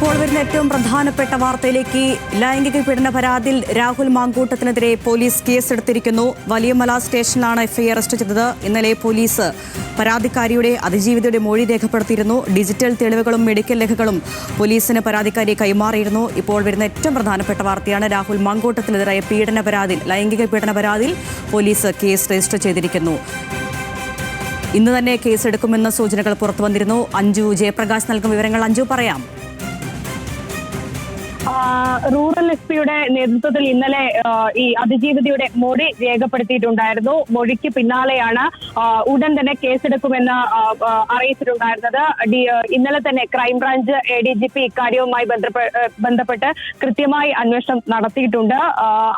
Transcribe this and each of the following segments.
ഇപ്പോൾ വരുന്ന ഏറ്റവും പ്രധാനപ്പെട്ട വാർത്തയിലേക്ക് ലൈംഗിക പീഡന പരാതിയിൽ രാഹുൽ മാങ്കൂട്ടത്തിനെതിരെ പോലീസ് കേസെടുത്തിരിക്കുന്നു. വലിയമല സ്റ്റേഷനിലാണ് എഫ്ഐ അറസ്റ്റ് ചെയ്തത്. ഇന്നലെ പോലീസ് പരാതിക്കാരിയുടെ അതിജീവിതയുടെ മൊഴി രേഖപ്പെടുത്തിയിരുന്നു. ഡിജിറ്റൽ തെളിവുകളും മെഡിക്കൽ രേഖകളും പോലീസിന് പരാതിക്കാരിയെ കൈമാറിയിരുന്നു. ഇപ്പോൾ വരുന്ന ഏറ്റവും പ്രധാനപ്പെട്ട വാർത്തയാണ് രാഹുൽ മാങ്കൂട്ടത്തിനെതിരായ പീഡന പരാതിയിൽ ലൈംഗിക പീഡന പരാതിയിൽ പോലീസ് കേസ് രജിസ്റ്റർ ചെയ്തിരിക്കുന്നു. ഇന്ന് തന്നെ കേസെടുക്കുമെന്ന സൂചനകൾ പുറത്തു വന്നിരുന്നു. അഞ്ജു ജയപ്രകാശ് നൽകും വിവരങ്ങൾ. അഞ്ജു പറയാം. റൂറൽ എസ് പിയുടെ നേതൃത്വത്തിൽ ഇന്നലെ ഈ അതിജീവിതയുടെ മൊഴി രേഖപ്പെടുത്തിയിട്ടുണ്ടായിരുന്നു. മൊഴിക്ക് പിന്നാലെയാണ് ഉടൻ തന്നെ കേസെടുക്കുമെന്ന് അറിയിച്ചിട്ടുണ്ടായിരുന്നത്. ഇന്നലെ തന്നെ crime branch A D G P ഇക്കാര്യവുമായി ബന്ധപ്പെ- ബന്ധപ്പെട്ട് കൃത്യമായി അന്വേഷണം നടത്തിയിട്ടുണ്ട്.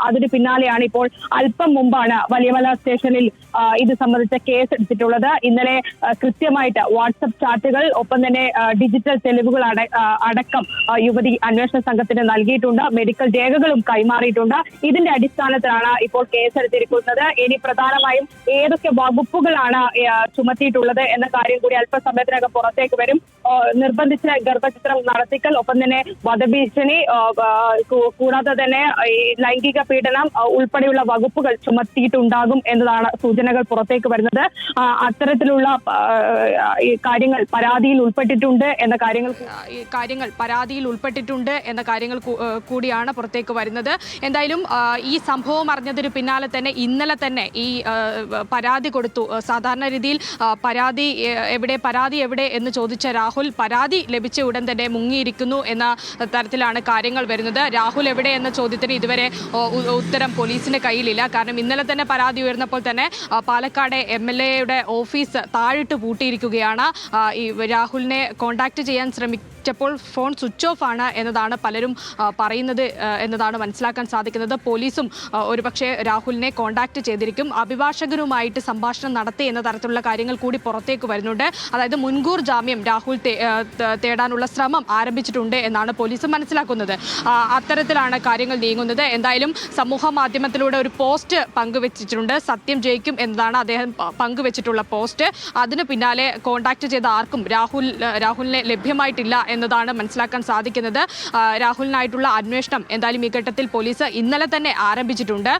അതിന് പിന്നാലെയാണ് ഇപ്പോൾ അല്പം മുമ്പാണ് വലിയമല സ്റ്റേഷനിൽ ഇത് സംബന്ധിച്ച കേസ് എടുത്തിട്ടുള്ളത് ഇന്നലെ കൃത്യമായിട്ട് വാട്സപ്പ് ചാറ്റുകൾ ഒപ്പം തന്നെ ഡിജിറ്റൽ തെളിവുകൾ അടക്കം യുവതി അന്വേഷണ സംഘത്തിന് നൽകിയിട്ടുണ്ട്. മെഡിക്കൽ രേഖകളും കൈമാറിയിട്ടുണ്ട്. ഇതിന്റെ അടിസ്ഥാനത്തിലാണ് ഇപ്പോൾ കേസെടുത്തിരിക്കുന്നത്. ഇനി പ്രധാനമായും ഏതൊക്കെ വകുപ്പുകളാണ് ചുമത്തിയിട്ടുള്ളത് എന്ന കാര്യം കൂടി അല്പസമയത്തിനകം പുറത്തേക്ക് വരും. നിർബന്ധിച്ച ഗർഭചിത്രം നടത്തിക്കൽ ഒപ്പം തന്നെ വധഭീഷണി കൂടാതെ തന്നെ ലൈംഗിക പീഡനം ഉൾപ്പെടെയുള്ള വകുപ്പുകൾ ചുമത്തിയിട്ടുണ്ടാകും എന്നതാണ് സൂചനകൾ പുറത്തേക്ക് വരുന്നത്. അത്തരത്തിലുള്ള കാര്യങ്ങൾ പരാതിയിൽ ഉൾപ്പെട്ടിട്ടുണ്ട് എന്ന കാര്യങ്ങൾ കാര്യങ്ങൾ പരാതിയിൽ ഉൾപ്പെട്ടിട്ടുണ്ട് എന്ന കാര്യങ്ങൾ കൂടിയാണ് പുറത്തേക്ക് വരുന്നത്. എന്തായാലും ഈ സംഭവം അറിഞ്ഞതിന് പിന്നാലെ തന്നെ ഇന്നലെ തന്നെ ഈ പരാതി കൊടുത്തു. സാധാരണ രീതിയിൽ പരാതി എവിടെ പരാതി എവിടെ എന്ന് ചോദിച്ച രാഹുൽ പരാതി ലഭിച്ച ഉടൻ തന്നെ മുങ്ങിയിരിക്കുന്നു എന്ന തരത്തിലാണ് കാര്യങ്ങൾ വരുന്നത്. രാഹുൽ എവിടെ എന്ന ചോദ്യത്തിന് ഇതുവരെ ഉത്തരം പോലീസിന്റെ കയ്യിലില്ല. കാരണം ഇന്നലെ തന്നെ പരാതി ഉയർന്നപ്പോൾ തന്നെ പാലക്കാട് എം എൽ എയുടെ ഓഫീസ് താഴിട്ട് പൂട്ടിയിരിക്കുകയാണ്. ഈ രാഹുലിനെ കോൺടാക്ട് ചെയ്യാൻ ശ്രമിച്ചപ്പോൾ ഫോൺ സ്വിച്ച് ഓഫ് ആണ് എന്നതാണ് പലരും ആ, പറയുന്നത് എന്നതാണ് മനസ്സിലാക്കാൻ സാധിക്കുന്നത്. പോലീസും ഒരുപക്ഷെ രാഹുലിനെ കോൺടാക്ട് ചെയ്തിരിക്കും. അഭിഭാഷകരുമായിട്ട് സംഭാഷണം നടത്തി എന്ന തരത്തിലുള്ള കാര്യങ്ങൾ കൂടി പുറത്തേക്ക് വരുന്നുണ്ട്. അതായത് മുൻകൂർ ജാമ്യം രാഹുൽ തേടാനുള്ള ശ്രമം ആരംഭിച്ചിട്ടുണ്ട് എന്നാണ് പോലീസ് മനസ്സിലാക്കുന്നത്. അത്തരത്തിലാണ് കാര്യങ്ങൾ നീങ്ങുന്നത്. എന്തായാലും സമൂഹ മാധ്യമത്തിലൂടെ ഒരു പോസ്റ്റ് പങ്കുവച്ചിട്ടുണ്ട്. സത്യം ജയിക്കും എന്നതാണ് അദ്ദേഹം പങ്കുവച്ചിട്ടുള്ള പോസ്റ്റ്. അതിന് പിന്നാലെ കോൺടാക്ട് ചെയ്ത ആർക്കും രാഹുൽ രാഹുലിനെ ലഭ്യമായിട്ടില്ല എന്നതാണ് മനസ്സിലാക്കാൻ സാധിക്കുന്നത്. ആ, രാഹുലിനായിട്ടുള്ള അന്വേഷണം എന്തായാലും ഈ ഘട്ടത്തിൽ പോലീസ് ഇന്നലെ തന്നെ ആരംഭിച്ചിട്ടുണ്ട്.